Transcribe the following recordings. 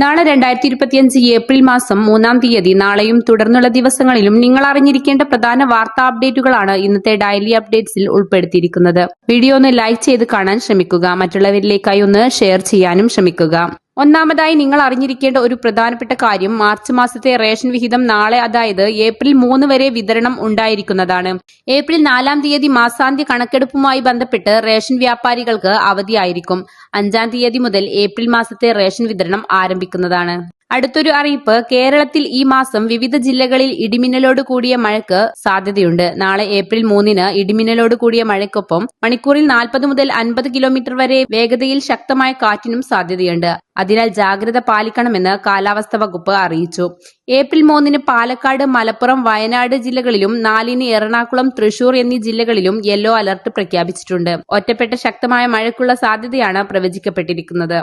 നാളെ രണ്ടായിരത്തി ഇരുപത്തിയഞ്ച് ഏപ്രിൽ മാസം മൂന്നാം തീയതി നാളെയും തുടർന്നുള്ള ദിവസങ്ങളിലും നിങ്ങൾ അറിഞ്ഞിരിക്കേണ്ട പ്രധാന വാർത്താ അപ്ഡേറ്റുകളാണ് ഇന്നത്തെ ഡയലി അപ്ഡേറ്റ്സിൽ ഉൾപ്പെടുത്തിയിരിക്കുന്നത്. വീഡിയോ ഒന്ന് ലൈക്ക് ചെയ്ത് കാണാൻ ശ്രമിക്കുക. മറ്റുള്ളവരിലേക്കായി ഒന്ന് ഷെയർ ചെയ്യാനും ശ്രമിക്കുക. ഒന്നാമതായി നിങ്ങൾ അറിഞ്ഞിരിക്കേണ്ട ഒരു പ്രധാനപ്പെട്ട കാര്യം മാർച്ച് മാസത്തെ റേഷൻ വിഹിതം നാളെ അതായത് ഏപ്രിൽ മൂന്ന് വരെ വിതരണം ഉണ്ടായിരിക്കുന്നതാണ്. ഏപ്രിൽ നാലാം തീയതി മാസാന്ത്യ കണക്കെടുപ്പുമായി ബന്ധപ്പെട്ട് റേഷൻ വ്യാപാരികൾക്ക് അവധിയായിരിക്കും. അഞ്ചാം തീയതി മുതൽ ഏപ്രിൽ മാസത്തെ റേഷൻ വിതരണം ആരംഭിക്കുന്നതാണ്. അടുത്തൊരു അറിയിപ്പ് കേരളത്തിൽ ഈ മാസം വിവിധ ജില്ലകളിൽ ഇടിമിന്നലോട് കൂടിയ മഴയ്ക്ക് സാധ്യതയുണ്ട്. നാളെ ഏപ്രിൽ മൂന്നിന് ഇടിമിന്നലോട് കൂടിയ മഴയ്ക്കൊപ്പം മണിക്കൂറിൽ നാൽപ്പത് മുതൽ അൻപത് കിലോമീറ്റർ വരെ വേഗതയിൽ ശക്തമായ കാറ്റിനും സാധ്യതയുണ്ട്. അതിനാൽ ജാഗ്രത പാലിക്കണമെന്ന് കാലാവസ്ഥ വകുപ്പ് അറിയിച്ചു. ഏപ്രിൽ മൂന്നിന് പാലക്കാട് മലപ്പുറം വയനാട് ജില്ലകളിലും നാലിന് എറണാകുളം തൃശൂർ എന്നീ ജില്ലകളിലും യെല്ലോ അലർട്ട് പ്രഖ്യാപിച്ചിട്ടുണ്ട്. ഒറ്റപ്പെട്ട ശക്തമായ മഴയ്ക്കുള്ള സാധ്യതയാണ് പ്രവചിക്കപ്പെട്ടിരിക്കുന്നത്.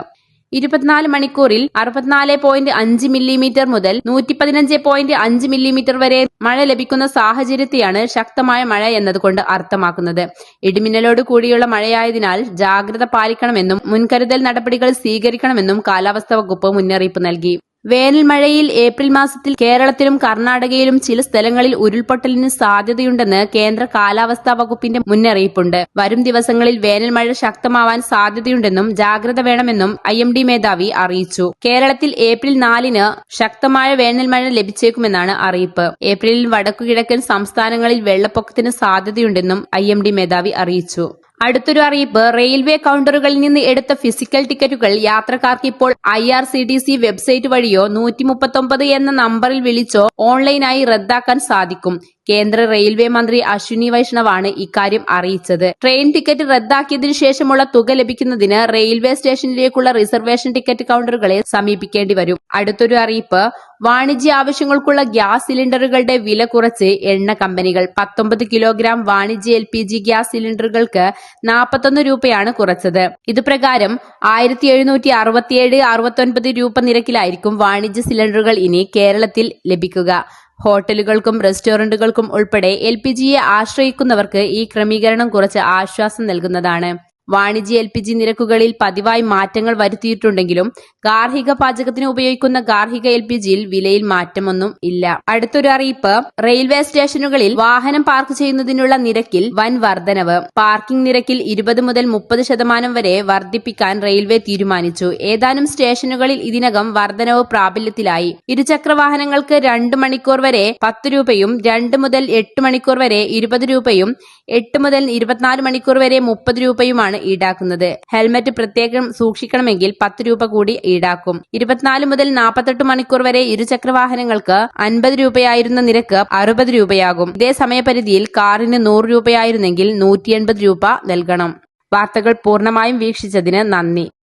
ഇരുപത്തിനാല് മണിക്കൂറിൽ അറുപത്തിനാല് പോയിന്റ് അഞ്ച് മില്ലിമീറ്റർ മുതൽ നൂറ്റി പതിനഞ്ച് പോയിന്റ് അഞ്ച് മില്ലിമീറ്റർ വരെ മഴ ലഭിക്കുന്ന സാഹചര്യത്തെയാണ് ശക്തമായ മഴ എന്നതുകൊണ്ട് അർത്ഥമാക്കുന്നത്. ഇടിമിന്നലോട് കൂടിയുള്ള മഴയായതിനാൽ ജാഗ്രത പാലിക്കണമെന്നും മുൻകരുതൽ നടപടികൾ സ്വീകരിക്കണമെന്നും കാലാവസ്ഥാ വകുപ്പ് മുന്നറിയിപ്പ് നൽകി. വേനൽ മഴയിൽ ഏപ്രിൽ മാസത്തിൽ കേരളത്തിലും കർണാടകയിലും ചില സ്ഥലങ്ങളിൽ ഉരുൾപൊട്ടലിന് സാധ്യതയുണ്ടെന്ന് കേന്ദ്ര കാലാവസ്ഥാ വകുപ്പിന്റെ മുന്നറിയിപ്പുണ്ട്. വരും ദിവസങ്ങളിൽ വേനൽമഴ ശക്തമാവാൻ സാധ്യതയുണ്ടെന്നും ജാഗ്രത വേണമെന്നും ഐ എം ഡി മേധാവി അറിയിച്ചു. കേരളത്തിൽ ഏപ്രിൽ നാലിന് ശക്തമായ വേനൽമഴ ലഭിച്ചേക്കുമെന്നാണ് അറിയിപ്പ്. ഏപ്രിലിൽ വടക്കുകിഴക്കൻ സംസ്ഥാനങ്ങളിൽ വെള്ളപ്പൊക്കത്തിന് സാധ്യതയുണ്ടെന്നും ഐ എം ഡി മേധാവി അറിയിച്ചു. അടുത്തൊരു അറിയിപ്പ്. റെയിൽവേ കൗണ്ടറുകളിൽ നിന്ന് എടുത്ത ഫിസിക്കൽ ടിക്കറ്റുകൾ യാത്രക്കാർക്ക് ഇപ്പോൾ I R C T C website വഴിയോ നൂറ്റി മുപ്പത്തൊമ്പത് എന്ന നമ്പറിൽ വിളിച്ചോ ഓൺലൈനായി റദ്ദാക്കാൻ സാധിക്കും. കേന്ദ്ര റെയിൽവേ മന്ത്രി അശ്വിനി വൈഷ്ണവാണ് ഇക്കാര്യം അറിയിച്ചത്. ട്രെയിൻ ടിക്കറ്റ് റദ്ദാക്കിയതിനു ശേഷമുള്ള തുക ലഭിക്കുന്നതിന് റെയിൽവേ സ്റ്റേഷനിലേക്കുള്ള റിസർവേഷൻ ടിക്കറ്റ് കൌണ്ടറുകളെ സമീപിക്കേണ്ടി വരും. അടുത്തൊരു അറിയിപ്പ് വാണിജ്യ ആവശ്യങ്ങൾക്കുള്ള ഗ്യാസ് സിലിണ്ടറുകളുടെ വില കുറച്ച് എണ്ണ കമ്പനികൾ. പത്തൊമ്പത് കിലോഗ്രാം വാണിജ്യ എൽ പി ജി ഗ്യാസ് സിലിണ്ടറുകൾക്ക് നാൽപ്പത്തൊന്ന് രൂപയാണ് കുറച്ചത്. ഇതുപ്രകാരം ആയിരത്തി എഴുന്നൂറ്റി അറുപത്തിയേഴ് അറുപത്തൊൻപത് രൂപ നിരക്കിലായിരിക്കും വാണിജ്യ സിലിണ്ടറുകൾ ഇനി കേരളത്തിൽ ലഭിക്കുക. ഹോട്ടലുകൾക്കും റെസ്റ്റോറന്റുകൾക്കും ഉൾപ്പെടെ എൽ പി ജിയെ ആശ്രയിക്കുന്നവർക്ക് ഈ ക്രമീകരണം കുറച്ച് ആശ്വാസം നൽകുന്നതാണ് വാണിജ്യ എൽ പി ജി നിരക്കുകളിൽ പതിവായി മാറ്റങ്ങൾ വരുത്തിയിട്ടുണ്ടെങ്കിലും ഗാർഹിക പാചകത്തിന് ഉപയോഗിക്കുന്ന ഗാർഹിക എൽ പി ജിയിൽ വിലയിൽ മാറ്റമൊന്നും ഇല്ല. അടുത്തൊരു അറിയിപ്പ് റെയിൽവേ സ്റ്റേഷനുകളിൽ വാഹനം പാർക്ക് ചെയ്യുന്നതിനുള്ള നിരക്കിൽ വൻ വർധനവ്. പാർക്കിംഗ് നിരക്കിൽ ഇരുപത് മുതൽ മുപ്പത് ശതമാനം വരെ വർദ്ധിപ്പിക്കാൻ റെയിൽവേ തീരുമാനിച്ചു. ഏതാനും സ്റ്റേഷനുകളിൽ ഇതിനകം വർധനവ് പ്രാബല്യത്തിലായി. ഇരുചക്ര വാഹനങ്ങൾക്ക് രണ്ട് മണിക്കൂർ വരെ പത്ത് രൂപയും രണ്ട് മുതൽ എട്ട് മണിക്കൂർ വരെ ഇരുപത് രൂപയും എട്ട് മുതൽ ഇരുപത്തിനാല് മണിക്കൂർ വരെ മുപ്പത് രൂപയുമാണ് ഈടാക്കുന്നത്. ഹെൽമറ്റ് പ്രത്യേകം സൂക്ഷിക്കണമെങ്കിൽ പത്ത് രൂപ കൂടി ഈടാക്കും. ഇരുപത്തിനാല് മുതൽ നാൽപ്പത്തെട്ട് മണിക്കൂർ വരെ ഇരുചക്രവാഹനങ്ങൾക്ക് അൻപത് രൂപയായിരുന്ന നിരക്ക് അറുപത് രൂപയാകും. ഇതേ സമയപരിധിയിൽ കാറിന് നൂറ് രൂപയായിരുന്നെങ്കിൽ നൂറ്റി രൂപ നൽകണം. വാർത്തകൾ പൂർണമായും വീക്ഷിച്ചതിന് നന്ദി.